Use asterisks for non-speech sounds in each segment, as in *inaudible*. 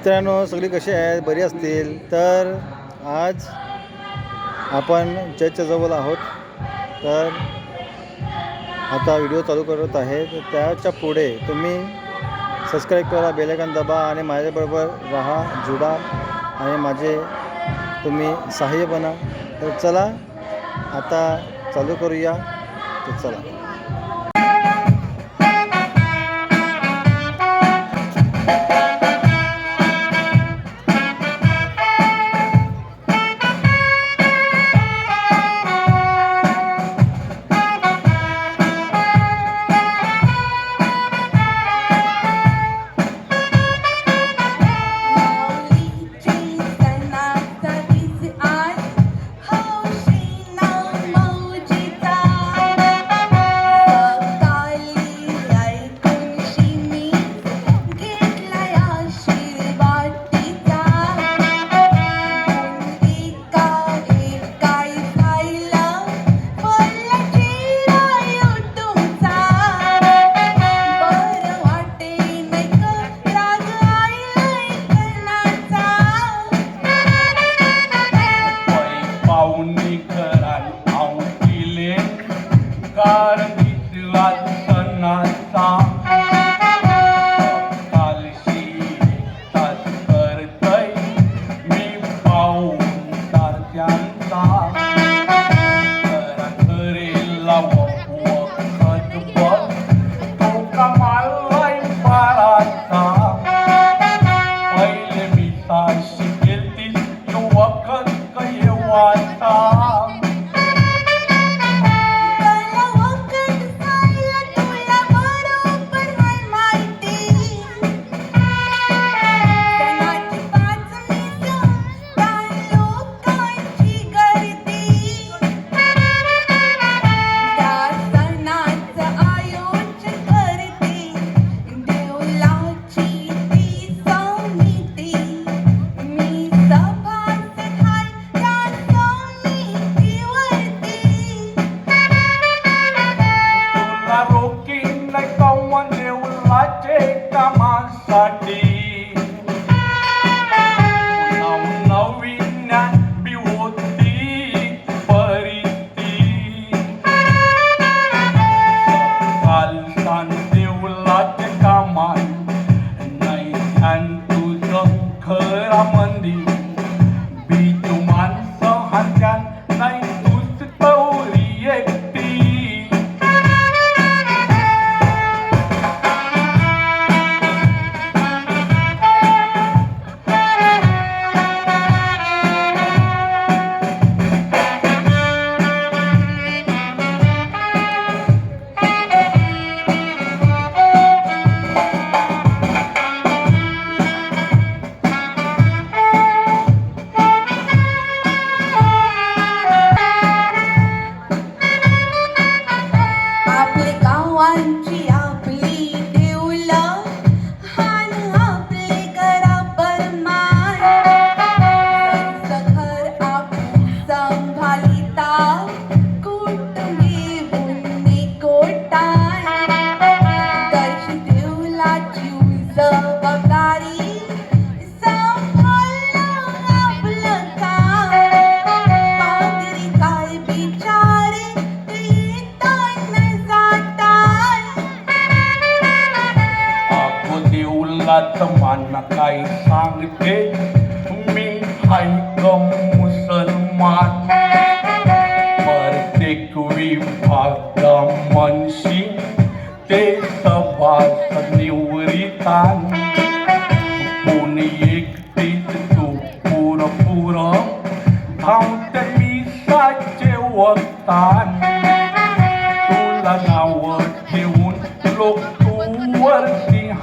मित्रांनो सगळी कशी आहे बरी असतील? तर आज आपण चर्चच्या जवळ आहोत. तर आता व्हिडिओ चालू करत आहे. तर त्याच्या पुढे तुम्ही सबस्क्राईब करा बेलायकन दबा आणि माझ्याबरोबर राहा जुडा आणि माझे तुम्ही सहाय्य बना. तर चला आता चालू करूया. तर चला. bottom, keep the lot.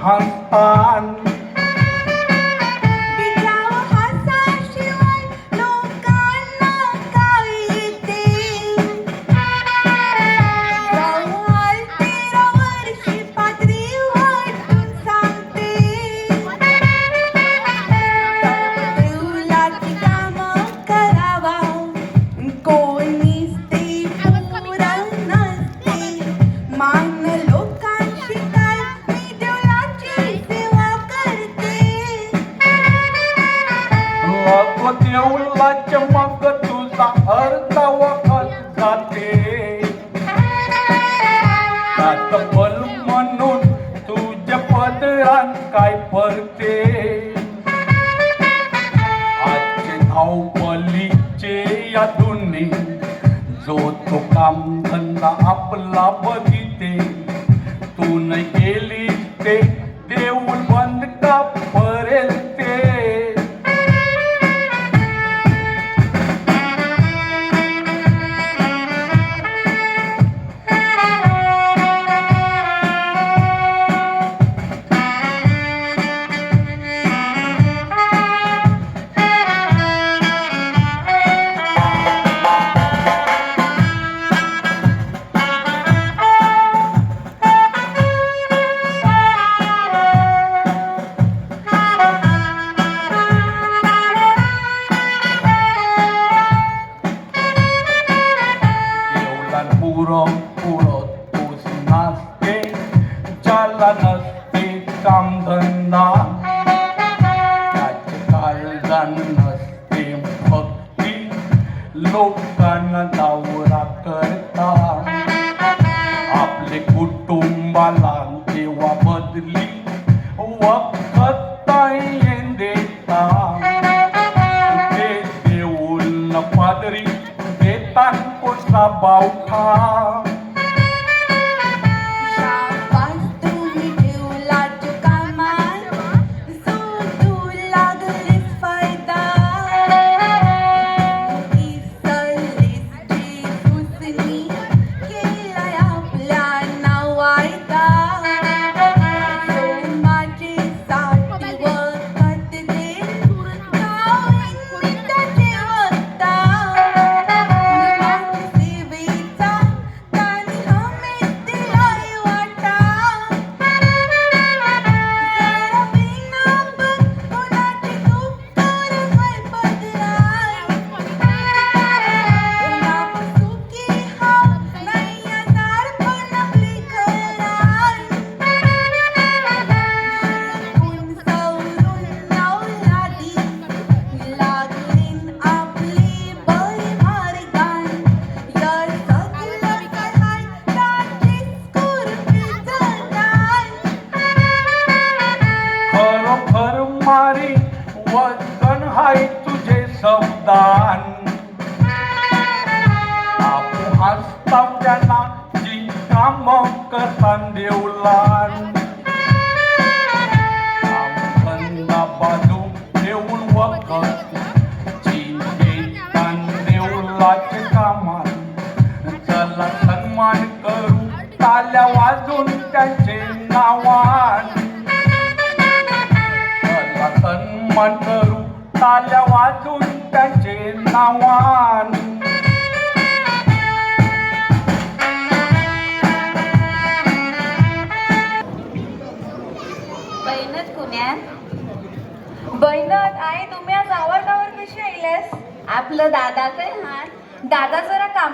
hampaan campeão e lá त्याला नसते कामधंदा त्याचे काळजान नसते भक्ती. लोकांना दावरा करता. आपले कुटुंबाला देवा बदली. वखत देता. ते देऊळ पादरी. देता कोसा बावठा.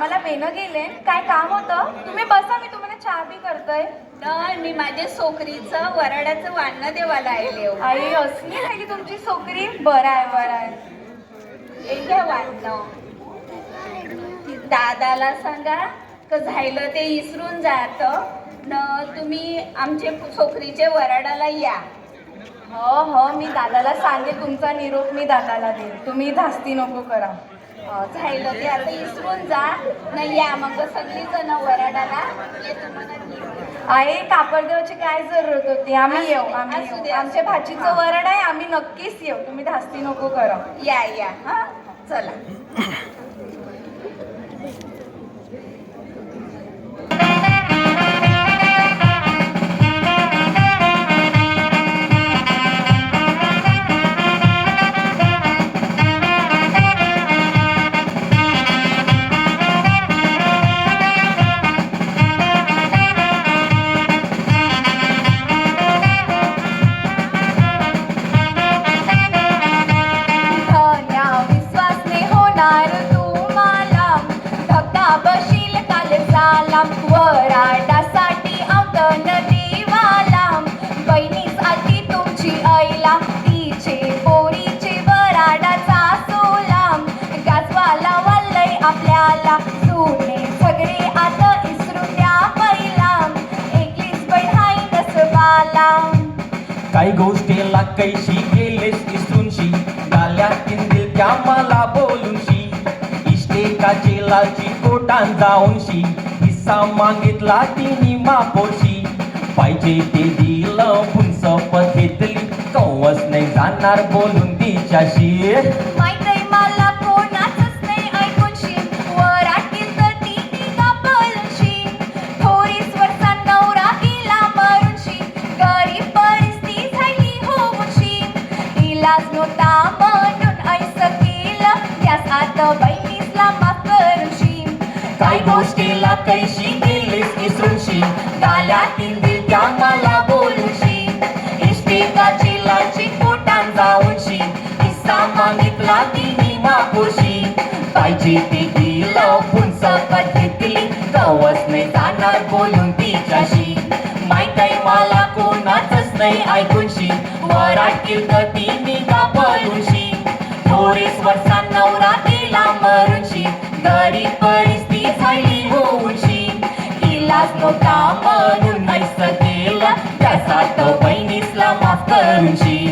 कामाला बेनं गेले काय काम होतं? तुम्ही बसा मी तुम्हाला चहा बी करतोय. तर मी माझ्या सोकरीचं वराडाचं वाणं देवाला आले. आई असली राहिली तुमची सोकरी? बरं आहे बरं आहे. हे घ्या वाटणं दादाला सांगा का झायलं ते इसरून जात. न तुम्ही आमचे सोकरीचे वराडाला या. हो हो मी दादाला सांगेल तुमचा निरोप मी दादाला देईल तुम्ही धास्ती नको करा. अं, झायलं ते आता इसरून जा. न या मग सगळी जण वराडाला. आई कापडदेवाची काय जरूरत होती? आम्ही येऊ आम्ही येऊ. आमच्या. भाचीचं वरड आहे आम्ही नक्कीच येऊ. तुम्ही धास्ती नको करा. या या. हा? चला. *clears throat* तू धक्का बशील काल वराडासाठी तुमची तिचे पोरीचे वराडाचा गाजवाला आपल्याला. सुने सगळे आता इसरू द्या पहिला एकलीच बहीण हाय काही गोष्टीला कैशी केलेस इसरूनशी गाल्या किंदील त्या मला बोलूनशी? एकाची लालची कोटान जाऊनशी हिस्सा मागितला तिने मापोशी. पाहिजे ते दिलं पुंच घेतली कवच नाही जाणार बोलून तिच्याशी. गोष्टीला कैशी गेलीस इसरूनशी गाल्यातील त्या मला बोलूशी. इष्टिकाची लाची पोटान जाऊनशी किस्सा मागितला तिने मागोशी. पाहिजे ती दिला पुंच घेतली कवच नाही जाणार बोलून तिच्याशी. माहीत आहे मला कोणाचच नाही ऐकूनशी. वराटील तर ती का पळूशी थोडीच वर्षांना नवरा तिला मरूनशी. गरीब परी इलाज नव्हता म्हणून नाहीस केला. त्याचा तो बहिणीसला माफ करूनशी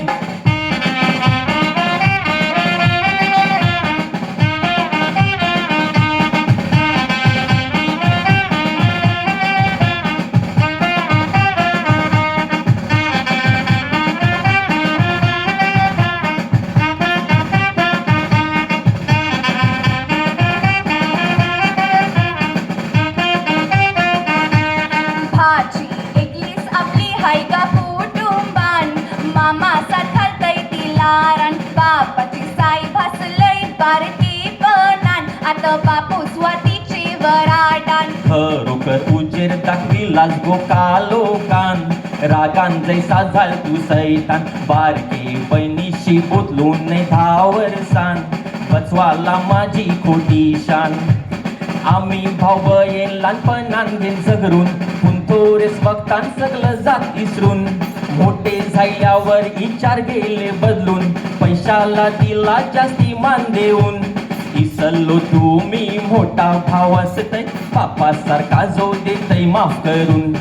जैसा झाल तू सैतान. बारके बहिणीशी बोतलून नाही धावर सान. बचवाला माझी खोटी शान. आम्ही भाऊ बहीण लहानपणान घेन सगरून. झगरून पुंतोरेस बघतान सगळं जात इसरून. मोठे झाल्यावर विचार गेले बदलून. पैशाला दिला जास्ती मान देऊन. इसल्लो तू मी मोठा भाव असतय बापासारखा जो देतय माफ करून.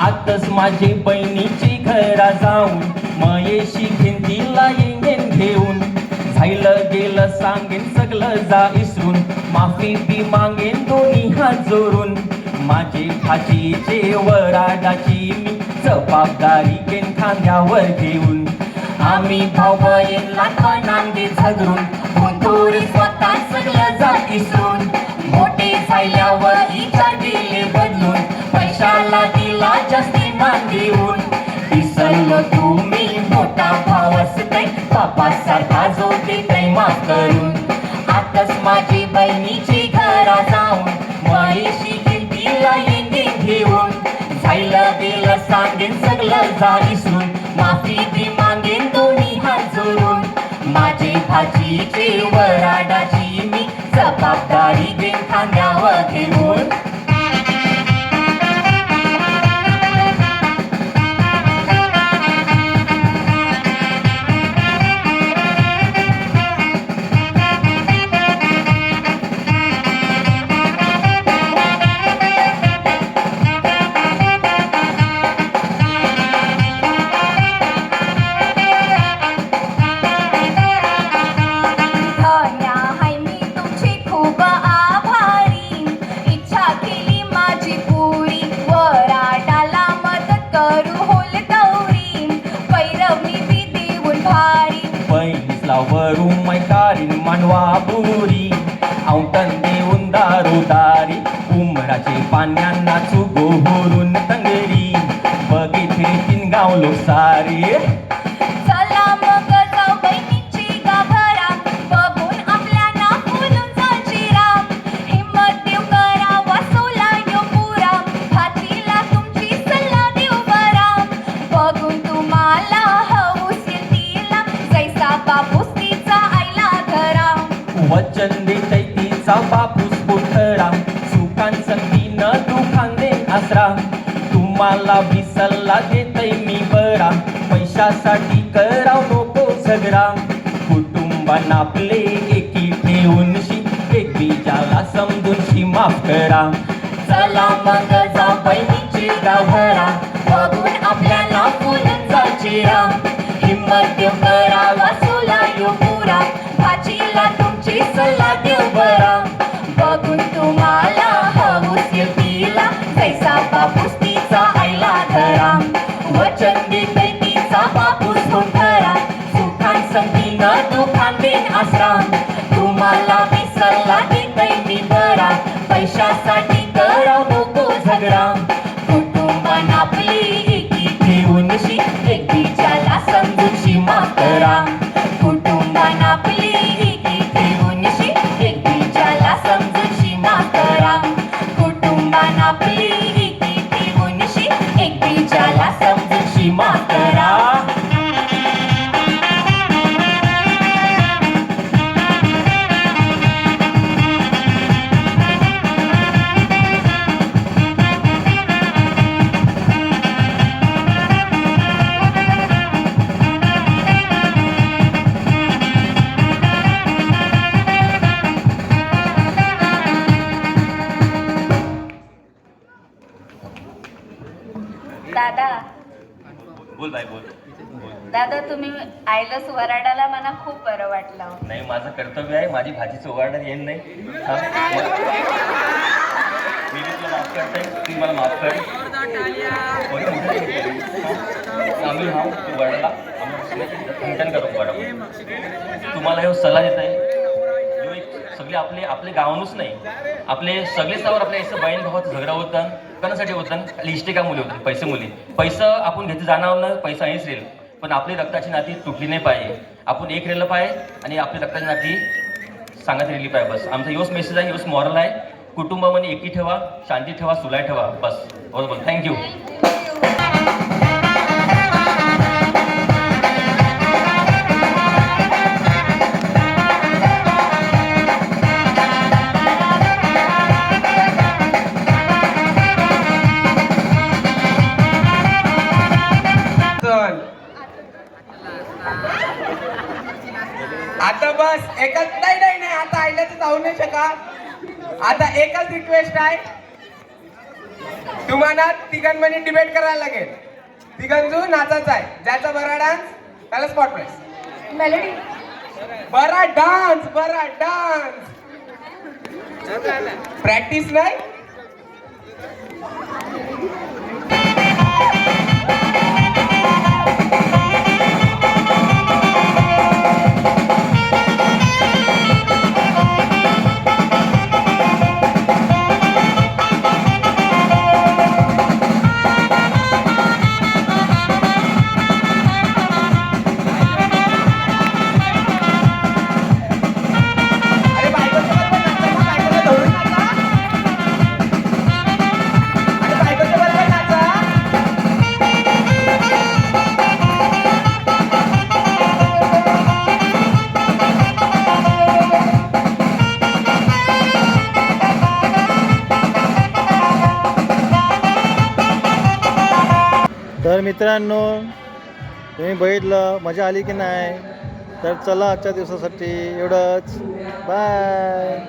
आताच माझे बहिणीची घरा जाऊन मयेशी घेन तिला येंगेन घेऊन. झायलं गेलं सांगेन सगळं जा इसरून. माफी बी मागेन दोन्ही हात जोरून माझे भाचीचे वराडाची मी जबाबदारी केन खांद्यावर घेऊन. आम्ही भाऊ बहीण लहानपणांगे झगरून स्वतः सगळं जा इसरून. मोठे झाल्यावर मला दिला जास्ती मान देऊन दिसलो तुम्ही मोठा भाव असतय बापासारखा जो देतय माफ करून. आताच माझी बहिणीची घरा जाऊन माईशी किंतीला येंगे घेऊन. झायला दिलं सांगेन सगळं जा माफी ती मागेन दोन्ही हात जोडून माझी भाजीची वराडाची मी जबाबदारी घेऊन खांद्यावर घेऊन. पाण्याना चुगो होरून तंगरी. बघितली तीन गाव लोक सारी चला मग जाऊ बहिणीची गाभरा. बघून आपल्याला फुलून जंजिरा. हिम्मत देऊ करा वाचवला यो पुरा. हातीला तुमची सल्ला देऊ बरा. बघून तुम्हाला हौस येईल तिला जैसा बापूस तिचा आईला घरा वचन देतय तिचा आसरा. तुम्हाला विसल्ला देतय मी बरा. पैशासाठी कराव नको झगडा कुटुंबान आपले एकी ठेवून शी एकबीजाला सम माफ करा. चला मग जा बहिणीची गाभरा बघून आपल्याला फुलांचा चिरा हिम्मत करावा सोला यो पुरा. भाजीला तुमची सल्ला संगीन थांबेन देन आसरा तुम्हाला मी सल्ला देतय मी बरा पैशासाठी करा नको झगडा. कुटुंबान आपली एकी ठेवून शी मा करा. बोल बाई बोल. दादा तुम्ही आयलस वराडाला मला खूप बरं वाटलं. नाही माझं कर्तव्य आहे माझी भाजी चोगाडण्यात येईल नाही. हा? मी बी तुला माफ करते तू मला माफ कर. हा? आम्ही हा खंडन करू तुम्हाला हे सल्ला देत आहे. सगळे आपले आपले गावानूच नाही. आपले सगळे सावर आपल्या असं बहीण भावात झगडा होता कोणासाठी होतं लिस्टे का मुली होते पैसे मुली. पैसा आपण घेते जाणार ना पैसा हेच रेल. पण आपली रक्ताची नाती तुटली नाही पाहिजे. आपण एक राहिलं पाहिजे आणि आपली रक्ताची नाती सांगत रेली पाहिजे बस. आमचा योच मेसेज आहे योच मॉरल आहे. कुटुंबामध्ये एकी ठेवा शांती ठेवा सुलाय ठेवा बस. बरोबर. थँक्यू शकत आता एकच रिक्वेस्ट आहे. तुम्हाला तिघांमध्ये डिबेट करायला लागेल. तिघांजू नाचायचा आहे. ज्याचा बरा डान्स त्याला स्पॉट मेलोडी बरा डान्स बरा डान्स प्रॅक्टिस नाही? मित्रांनो तुम्ही बघितलं मजा आली की नाही? तर चला आजच्या दिवसासाठी एवढंच. बाय